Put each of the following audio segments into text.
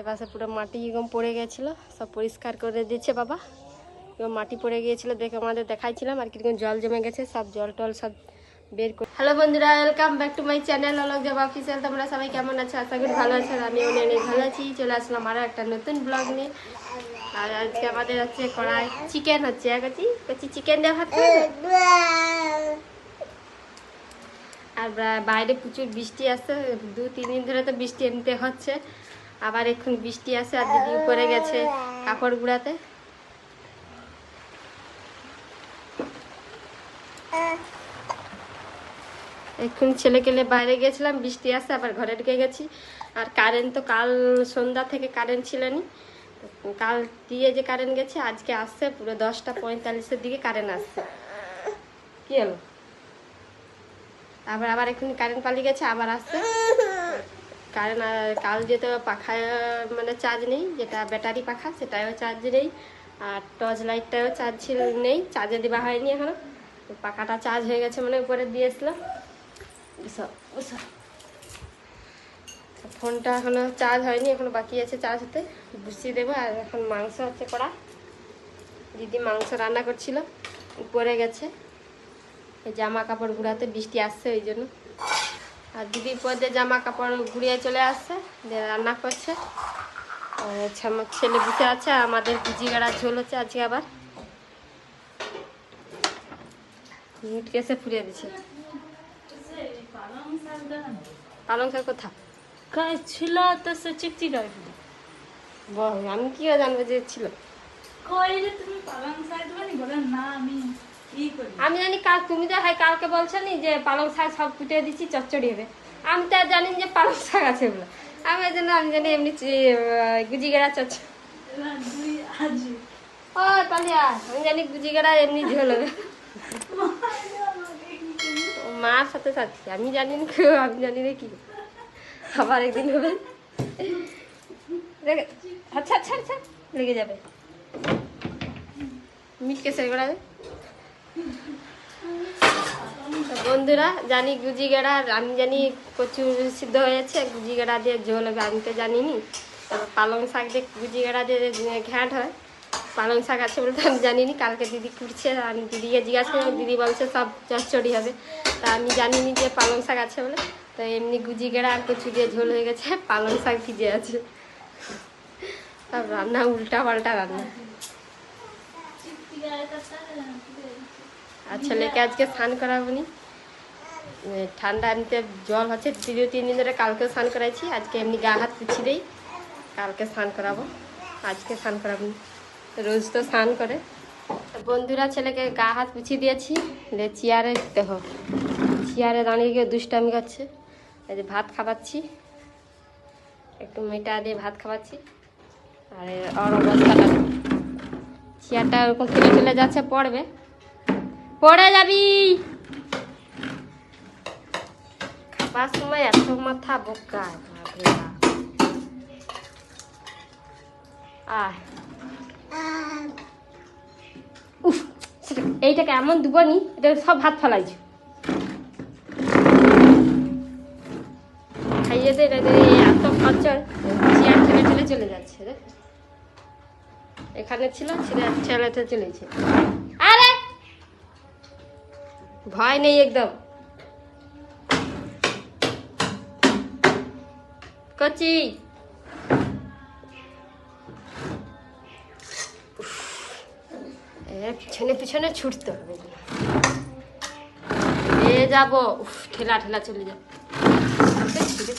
এপাশে পুরো মাটি এরকম পড়ে গেছিল, সব পরিষ্কার করে দিচ্ছে বাবা। এবং মাটি পড়ে গিয়েছিল দেখে আমাদের দেখাইছিলাম আর কীরকম জল জমে গেছে, সব জল টল সব বের করে হ্যালো বন্ধুরা welcome back to my channel Alok job official তোমরা সবাই কেমন আছো? আশা করি ভালো আছো আমি অনেক অনেক ভালো আছি। চলে আসলাম আরও একটা নতুন ব্লগ নিয়ে। আর আজকে আমাদের হচ্ছে কড়াই চিকেন হচ্ছে এক আছি কচি চিকেন দেওয়া ভাত আর বাইরে প্রচুর বৃষ্টি আসছে দু তিন দিন ধরে তো বৃষ্টি এমনিতে হচ্ছে। আবার এখন বৃষ্টি আসে আর দিদি উপরে গেছে কাপড় গুড়াতে। এখন ছেলেকেলে বাইরে গেছিলাম, বৃষ্টি আসছে আবার ঘরে ঢুকে গেছি। আর কারেন্ট তো কাল সন্ধ্যা থেকে কারেন্ট ছিল নি। কাল দিয়ে যে কারেন্ট গেছে, আজকে আসছে, পুরো দশটা পঁয়তাল্লিশের দিকে কারেন্ট আসছে। কি হলো? আবার আবার এখন কারেন্ট পালিয়ে গেছে, আবার আসছে। কারেন্ট কাল যেতে পাখা মানে চার্জ নেই, যেটা ব্যাটারি পাখা সেটাও চার্জ নেই, আর টর্চ লাইটটাও চার্জ ছিল নেই চার্জে দেওয়া হয়নি এখনও। তো পাখাটা চার্জ হয়ে গেছে মানে উপরে বুঝছ বুঝছ ফোনটা এখনও চার্জ হয়নি, এখনও বাকি আছে চার্জ হতে। বসিয়ে দেবো, আর এখন মাংস হচ্ছে কড়া। দিদি মাংস রান্না করছিল, উপরে গেছে। জামা কাপড় গুড়াতে বৃষ্টি আসছে ওই জন্য। আর দিদি পদে জামা কাপড় ঘুরিয়ে চলে আসছে যে রান্না করছে। আমার ছেলে বসে আছে আমাদের গুজি গাড়া ঝোল হচ্ছে আজকে আবার। মুটকে এসে ফুরিয়ে দিচ্ছে পালং শাক কোথা ছিল তো সে চিকচিক আমি কি জানব যে ছিল? কইলে তুমি পালং শাক দেবে বলে না আমি আমি জানি কাল তুমি তো হয় কালকে বলছো নি যে পালং শাক সব কুটে দিচ্ছি চচ্চড়ি হবে। আমি তো জানি যে পালং শাক আছে বলে। আমি এই জন্য আমি জানি এমনি গুজি গেড়া চচ্চড়ি। ও পালিয়া আমি জানি গুজি গেড়া এমনি ঝোল হবে। মার সাথে সাথে আমি জানি না কেউ আমি জানি না কি আবার একদিন হবে। আচ্ছা আচ্ছা আচ্ছা লেগে যাবে। মিটকে সেরে করা বন্ধুরা, জানি গুজি গেড়া, আমি জানি প্রচুর সিদ্ধ হয়েছে, গুজি গেড়া দিয়ে ঝোল হবে, আমি তো জানিনি। পালং শাক দিয়ে গুজি গেড়া দিয়ে ঘ্যাঁট হয়, পালং শাক আছে বলে তো আমি জানিনি, কালকে দিদি কুটছে, আমি দিদিকে জিজ্ঞাসা করলাম, দিদি বলছে সব চচ্চড়ি হবে। তা আমি জানিনি যে পালং শাক আছে বলে, তো এমনি গুজি গেড়া আর কচু দিয়ে ঝোল হয়ে গেছে, পালং শাক ভিজে আছে। সব রান্না, উল্টা পাল্টা রান্না। আর ছেলেকে আজকে স্নান করাবো নি। ঠান্ডা এমনিতে জল হচ্ছে দ্বিতীয় তিন দিন ধরে কালকেও স্নান করাইছি, আজকে এমনি গা হাত পুছি দেই, কালকে স্নান করাবো, আজকে স্নান করাবো নি। রোজ তো স্নান করে। বন্ধুরা, ছেলেকে গা হাত পুছিয়ে দিয়েছি যে চেয়ারে দেখো চেয়ারে দাঁড়িয়ে গিয়ে দুষ্টামি করছে। এই যে ভাত খাওয়াচ্ছি একটু মিটা দিয়ে ভাত খাওয়াচ্ছি আর ওর অবস্থাটা চেয়ারটা ওরকম ফেলে ফেলে যাচ্ছে, পড়বে। পড়ে যাবি। খাবার সময় এত মাথা বোকা উফ এইটাকে এমন দুবো নি এটা সব ভাত ফেলাইছ। খাইয়ে দে এত খরচর চেয়ার ঠেলে ঠেলে চলে যাচ্ছে রে। এখানে ছিল ছেলে ঠেলে ঠেলে চলেছে। ভয় নেই একদম। কচি। পিছনে পিছনে ছুটতে হবে এ, যাব। ঠেলা ঠেলা চলে ছুটে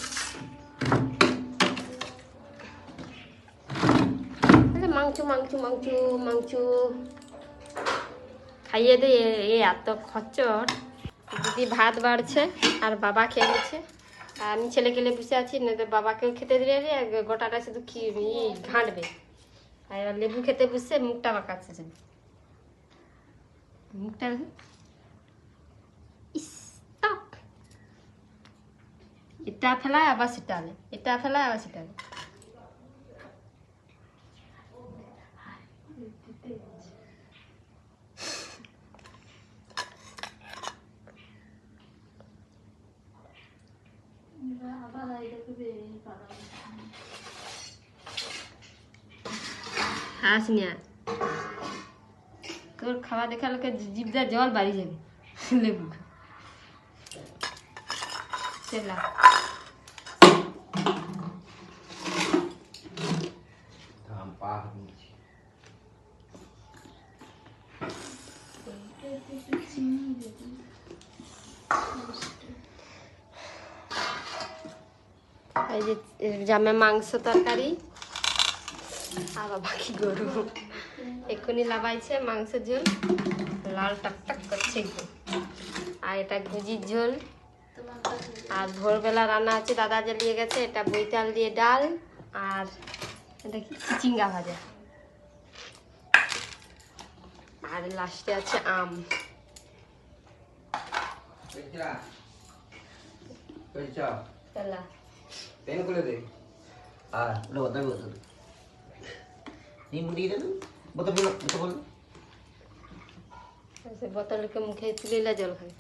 মাংচু মাংচু মাংচু মাংচু খাইয়ে দে এ- এত খচ্চর দিদি ভাত বাড়ছে, আর বাবা খেয়ে নিচ্ছে আর আমি ছেলে খেলে বসে আছি, না তো বাবাকেও খেতে দিলে আর গোটাটা শুধু কি ঘাঁটবে। আর লেবু খেতে বসে মুখটা বাঁকাচ্ছে শুধু মুখটা। এটা ফেলায়, আবার সেটালে এটা ফেলায়, আবার সেটা হাস না তোর খাওয়া দেখা লোকে জিবদার জল বাড়ি যাবে। লেবু। এই যে জামে মাংস তরকারি। আর বাবা কি গরু। এক্ষুনি লাগাইছে মাংস ঝোল। লাল টকটক করছে আর এটা গুজির ঝোল। আর ভোরবেলা রান্না আছে দাদা জ্বালিয়ে গেছে। এটা বৈতাল দিয়ে ডাল। আর এটা কি? চিচিঙ্গা ভাজা। আর লাস্টে আছে আম। চলা। পেন খুলে দে আর botan botan ini budi kan botan botan botan botan সে বোতলকে মুখে তুলিলে জল খাই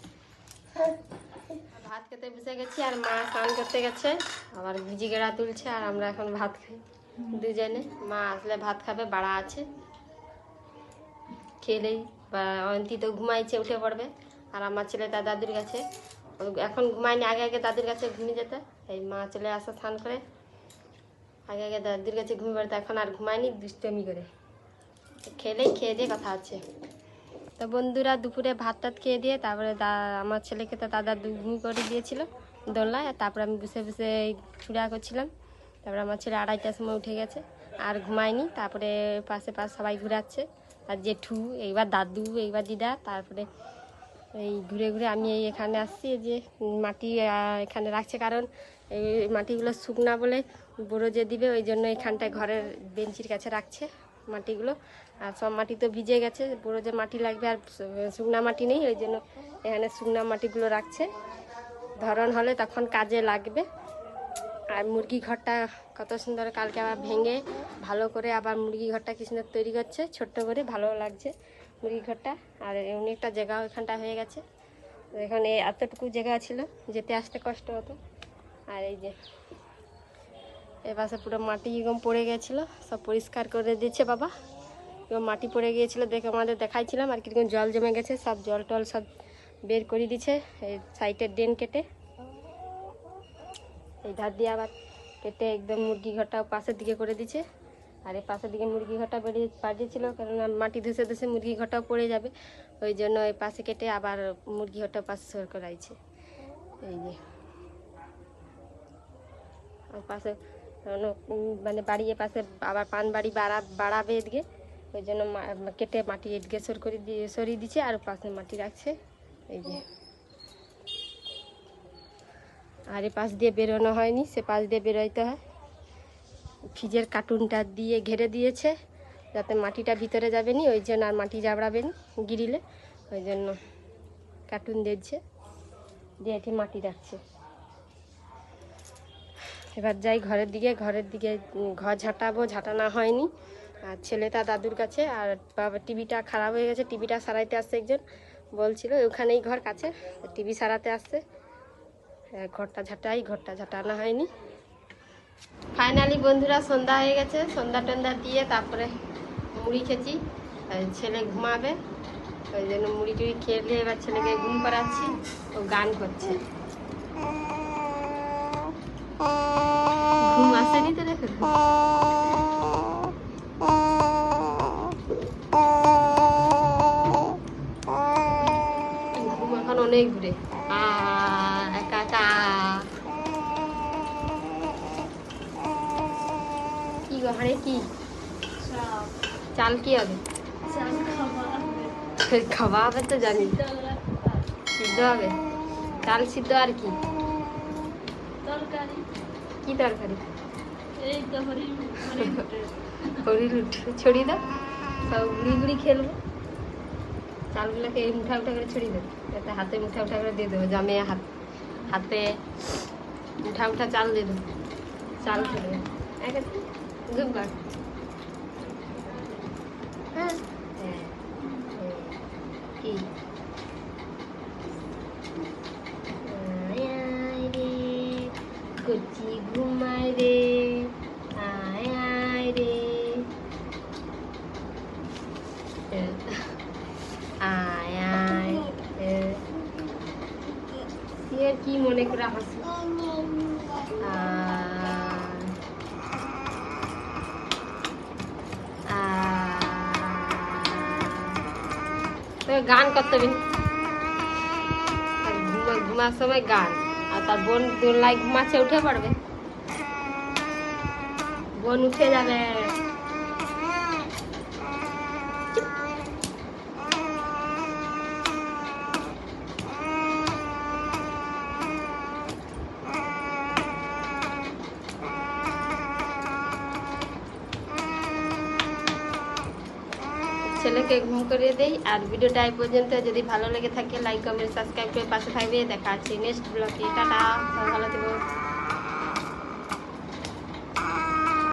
ভাত খেতে বসে গেছি আর মা স্নান করতে গেছে আবার ভিজি গেড়া তুলছে আর আমরা এখন ভাত খাই দুজনে মা আসলে ভাত খাবে বাড়া আছে খেলেই বা অয়ন্তী তো ঘুমাইছে উঠে পড়বে আর আমার ছেলে তার দাদুর কাছে এখন ঘুমায়নি আগে আগে দাদুর কাছে ঘুমিয়ে যেত এই মা চলে আসা স্নান করে। আগে আগে দাদুর কাছে ঘুমিয়ে পড়তো এখন আর ঘুমায়নি, দুষ্টমি করে। খেলেই খেয়ে দিয়ে কথা আছে তো বন্ধুরা দুপুরে ভাত টাত খেয়ে দিয়ে, তারপরে দা, আমার ছেলেকে তো দাদা দুঘুমি করে দিয়েছিল দোলনায় তারপরে আমি বসে বসে এই করছিলাম। তারপরে আমার ছেলে আড়াইটার সময় উঠে গেছে, আর ঘুমায়নি। তারপরে পাশে পাশে সবাই ঘুরাচ্ছে। আর জেঠু, এইবার দাদু, এইবার দিদা, তারপরে এই ঘুরে ঘুরে আমি এই এখানে আসছি যে মাটি এখানে রাখছে কারণ এই মাটিগুলো শুকনা বলে বড়ো যে দিবে, ওই জন্য এখানটায় ঘরের বেঞ্চির কাছে রাখছে মাটিগুলো। আর সব মাটি তো ভিজে গেছে বড়ো যে মাটি লাগবে আর শুকনা মাটি নেই, ওই জন্য এখানে শুকনা মাটিগুলো রাখছে। ধরন হলে তখন কাজে লাগবে। আর মুরগি ঘরটা কত সুন্দর, কালকে আবার ভেঙে ভালো করে আবার মুরগি ঘরটা কি সুন্দর তৈরি করছে, ছোট্ট করে, ভালো লাগছে। মুরগি ঘরটা, আর অনেকটা জায়গাও এখানটা হয়ে গেছে। এখানে এতটুকু জায়গা ছিল, যেতে আসতে কষ্ট হতো। আর এই যে এ পাশে পুরো মাটি এরকম পড়ে গেছিল, সব পরিষ্কার করে দিচ্ছে বাবা। এরকম মাটি পড়ে গিয়েছিল দেখে আমাদের দেখাইছিলাম, আর কীরকম জল জমে গেছে, সব জল টল সব বের করে দিচ্ছে, এই সাইডের ড্রেন কেটে। এই ধার দিয়ে আবার কেটে একদম মুরগি ঘরটা পাশের দিকে করে দিচ্ছে। আর এই পাশের দিকে মুরগি ঘরটা বেরিয়ে পাঠিয়েছিল কেননা মাটি ধুসে ধুসে মুরগি ঘরটাও পড়ে যাবে। ওই জন্য এই পাশে কেটে আবার মুরগি ঘরটা পাশে সর করাইছে। এই যে। আর পাশে মানে বাড়িয়ে পাশে আবার পান বাড়ি বাড়া, বাড়াবে এদিকে। ওই জন্য কেটে মাটি এদিকে সর করে দিয়ে সরিয়ে দিচ্ছে আর পাশে মাটি রাখছে। এই যে। আর এ পাশ দিয়ে বেরোনো হয়নি, সে পাশ দিয়ে বেরোইতে হয়। ফ্রিজের কার্টুনটা দিয়ে ঘেরে দিয়েছে, যাতে মাটিটা ভিতরে যাবে নি, ওই জন্য আর মাটি জাবড়াবে নি গিরিলে, ওই জন্য কার্টুন দিচ্ছে দিয়ে এটি মাটি রাখছে। এবার যাই ঘরের দিকে ঘরের দিকে ঘর ঝাঁটাবো ঝাঁটানো হয়নি। আর ছেলেটা দাদুর কাছে, আর বাবা, টিভিটা খারাপ হয়ে গেছে, টিভিটা সারাইতে আসছে একজন, বলছিল, ওখানেই ঘর কাছে, টিভি সারাতে আসছে। ঘরটা ঝাঁটাই, ঘরটা ঝাঁটানো হয়নি। ফাইনালি বন্ধুরা সন্ধ্যা হয়ে গেছে। সন্ধ্যা টন্ধা দিয়ে তারপরে মুড়ি খেয়েছি। ছেলে ঘুমাবে, ওই জন্য মুড়ি টুড়ি খেয়ে দিয়ে এবার ছেলেকে ঘুম পাড়াচ্ছি ও গান করছে। চাল কি হবে? খাওয়া হবে। তো জানি। সিদ্ধ হবে। চাল সিদ্ধ আর কি? কি তরকারি? হরির ছড়িয়ে দাও। সব গুড়ি গুড়ি খেলব চালগুলোকে এই মুঠা উঠা করে ছড়িয়ে দেবো। যাতে হাতে মুঠা উঠা করে দিয়ে দেবো। জামে হাত হাতে মুঠা উঠা চাল দিয়ে দেবো। চাল খেলবে এক আছে? ঘুম কর হ্যাঁ গান করতে হবে। ঘুমার সময় গান। আর তার বোন দোলনায় ঘুমাচ্ছে, উঠে পড়বে। বোন উঠে যাবে। ছেলেকে ঘুম করিয়ে দেই। আর ভিডিওটা এই পর্যন্ত। যদি ভালো লেগে থাকে লাইক কমেন্ট সাবস্ক্রাইব করে পাশে থাকবে। দেখা আছে নেক্সট ব্লগে টাটা ভালো থেকো।